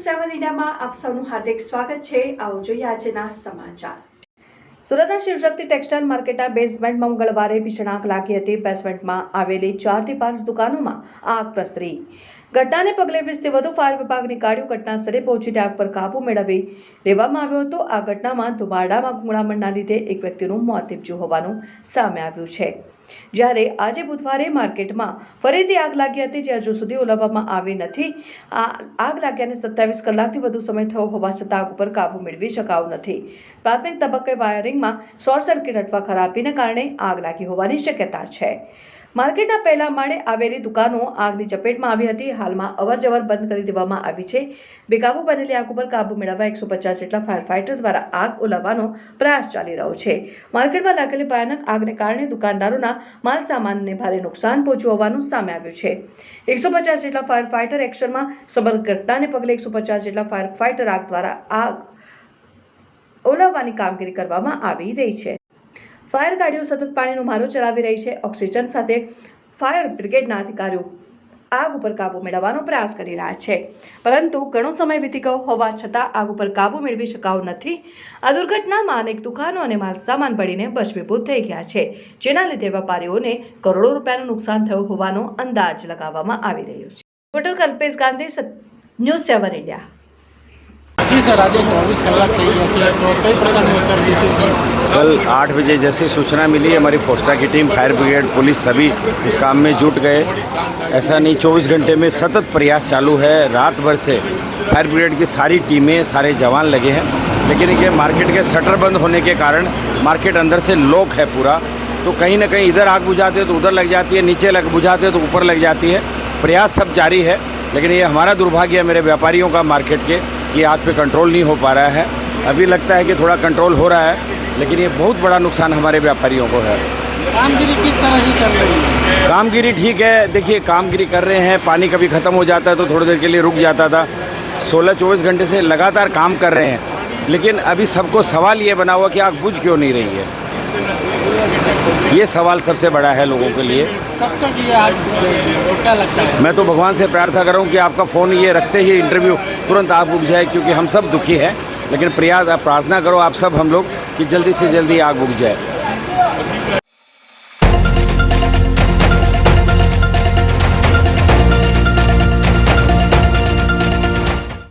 ન્યૂઝમાં આપ સૌનું હાર્દિક સ્વાગત છે. આવો જોઈએ આજના સમાચાર. સુરતના શિવશક્તિ ટેક્સટાઇલ માર્કેટના બેઝમેન્ટમાં મંગળવારે ભીષણ આગ લાગી હતી. બેઝમેન્ટમાં આવેલી ચારથી પાંચ દુકાનોમાં આગ પ્રસરી. ઘટનાને પગલે વીસથી વધુ ફાયર વિભાગની ગાડીઓ ઘટના સ્થળે પહોંચીને આગ પર કાબુ મેળવી લેવામાં આવ્યો હતો. આ ઘટનામાં ધુમાડામાં ગુંગળામણના લીધે એક વ્યક્તિનું મોત નીપજ્યું હોવાનું સામે આવ્યું છે. જ્યારે આજે બુધવારે માર્કેટમાં ફરીથી આગ લાગી હતી, જે હજુ સુધી ઓલવવામાં આવી નથી. આ આગ લાગ્યાને સત્તાવીસ કલાકથી વધુ સમય થયો હોવા છતાં આગ ઉપર કાબુ મેળવી શકાયો નથી. પ્રાથમિક તબક્કે વાયરિંગમાં શોર્ટ સર્કિટ અથવા ખરાબીને કારણે આગ લાગી હોવાની શક્યતા છે. માર્કેટના પહેલા માળે આવેલી દુકાનો આગની ચપેટમાં આવી હતી. હાલમાં અવરજવર બંધ કરી દેવામાં આવી છે. બેકાબુ બનેલી આગ ઉપર કાબુ મેળવવા એકસો પચાસ જેટલા ફાયર ફાઇટર દ્વારા આગ ઓલાવવાનો પ્રયાસ ચાલી રહ્યો છે. માર્કેટમાં લાગેલી ભયાનક આગને કારણે દુકાનદારોના માલ સામાનને ભારે નુકસાન પહોંચ્યું હોવાનું સામે આવ્યું છે. એકસો પચાસ જેટલા ફાયર ફાઇટર એક્શનમાં સમગ્ર ઘટનાને પગલે એકસો પચાસ જેટલા ફાયર ફાઇટર આગ દ્વારા આગ ઓલવવાની કામગીરી કરવામાં આવી રહી છે. ફાયર ગાડીઓ સતત પાણીનો મારો ચલાવી રહી છે, ઓક્સિજન સાથે ફાયર બ્રિગેડના અધિકારીઓ આગ ઉપર કાબુ મેળવવાનો પ્રયાસ કરી રહ્યા છે. પરંતુ ઘણો સમય વીતી ગયો હોવા છતાં આગ ઉપર કાબુ મેળવી શકાવ નથી. આ દુર્ઘટનામાં અનેક દુકાનો અને માલ સામાન પડીને બષ્પીભૂત થઈ ગયા છે, જેના લીધે વેપારીઓને કરોડો રૂપિયાનું નુકસાન થયું હોવાનો અંદાજ લગાવવામાં આવી રહ્યો છે. Reporter Kalpesh Gandhi news seven India. Sir, આજે ચોવીસ કલાક થઈ ગયા છે, તો કઈ પ્રકારની कल आठ बजे जैसे सूचना मिली, हमारी फोस्टा की टीम, फायर ब्रिगेड, पुलिस सभी इस काम में जुट गए। ऐसा नहीं, चौबीस घंटे में सतत प्रयास चालू है। रात भर से फायर ब्रिगेड की सारी टीमें, सारे जवान लगे हैं। लेकिन ये मार्केट के शटर बंद होने के कारण मार्केट अंदर से लॉक है पूरा। तो कहीं ना कहीं इधर आग बुझाते तो उधर लग जाती है, नीचे लग बुझाते तो ऊपर लग जाती है। प्रयास सब जारी है, लेकिन ये हमारा दुर्भाग्य है मेरे व्यापारियों का मार्केट के, कि आग पे कंट्रोल नहीं हो पा रहा है। अभी लगता है कि थोड़ा कंट्रोल हो रहा है। लेकिन ये बहुत बड़ा नुकसान हमारे व्यापारियों को है। कामगिरी किस तरह से चल रही है? कामगिरी ठीक है देखिए कामगिरी कर रहे हैं पानी कभी ख़त्म हो जाता है तो थोड़ी देर के लिए रुक जाता था। सोलह चौबीस घंटे से लगातार काम कर रहे हैं लेकिन अभी सबको सवाल ये बना हुआ कि आग बुझ क्यों नहीं रही है? ये सवाल सबसे बड़ा है लोगों के लिए। कब तक ये? तो क्या लगता है? मैं तो भगवान से प्रार्थना कर रहा हूँ कि आपका फ़ोन ये रखते ही इंटरव्यू तुरंत आग बुझ जाए क्योंकि हम सब दुखी हैं। लेकिन प्रयास आप प्रार्थना करो आप सब हम लोग कि जल्दी से जल्दी आग बुझ जाए